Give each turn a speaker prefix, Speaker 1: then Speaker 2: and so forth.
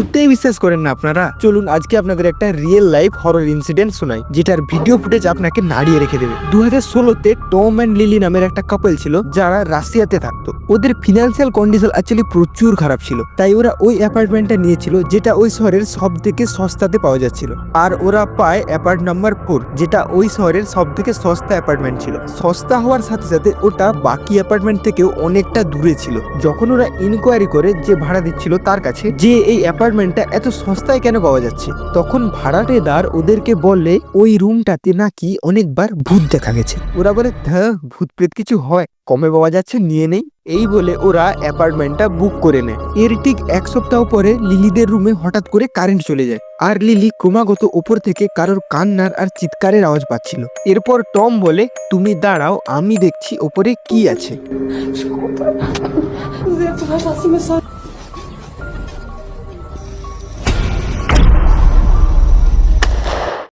Speaker 1: ভূতেই বিশ্বাস করেন না আপনারা। চলুন, আজকে আপনাদের একটা রিয়েল লাইফ হরর ইনসিডেন্ট শোনাই, যেটার ভিডিও ফুটেজ আপনাকে নাড়িয়ে রেখে দেবে। দু হাজার ষোলোতে টম অ্যান্ড লিলি নামের একটা কাপল ছিল, যারা রাশিয়াতে থাকতো। ওদের ফিনান্সিয়াল কন্ডিশন অ্যাকচুয়ালি প্রচুর খারাপ ছিল, তাই ওরা ওই অ্যাপার্টমেন্টটা নিয়েছিল, যেটা ওই শহরের সব থেকে সস্তাতে পাওয়া যাচ্ছিল। আর ওরা পায় অ্যাপার্ট নাম্বার ফোর যেটা ওই শহরের সব থেকে সস্তা অ্যাপার্টমেন্ট ছিল। সস্তা হওয়ার সাথে সাথে ওটা বাকি অ্যাপার্টমেন্ট থেকেও অনেকটা দূরে ছিল। যখন ওরা ইনকোয়ারি করে যে ভাড়া দিচ্ছিল তার কাছে, যে এই অ্যাপার্টমেন্টটা এত সস্তায় কেন পাওয়া যাচ্ছে? তখন ভাড়াটেদার ওদেরকে বললে ওই রুমটাতে নাকি অনেকবার ভূত দেখা গেছে। ওরা বলে হ্যাঁ ভূত প্রেত কিছু হয়, কমে পাওয়া যাচ্ছে, নিয়ে নেই। এই বলে ওরা অ্যাপার্টমেন্টটা বুক করে নেয়। এর ঠিক এক সপ্তাহ পরে লিলিদের রুমে হঠাৎ করে কারেন্ট চলে যায়। আর লিলি ক্রমাগত ওপর থেকে কারোর কান্নার আর চিৎকারের আওয়াজ পাচ্ছিল। এরপর টম বলে, তুমি দাঁড়াও, আমি দেখছি ওপরে কি আছে।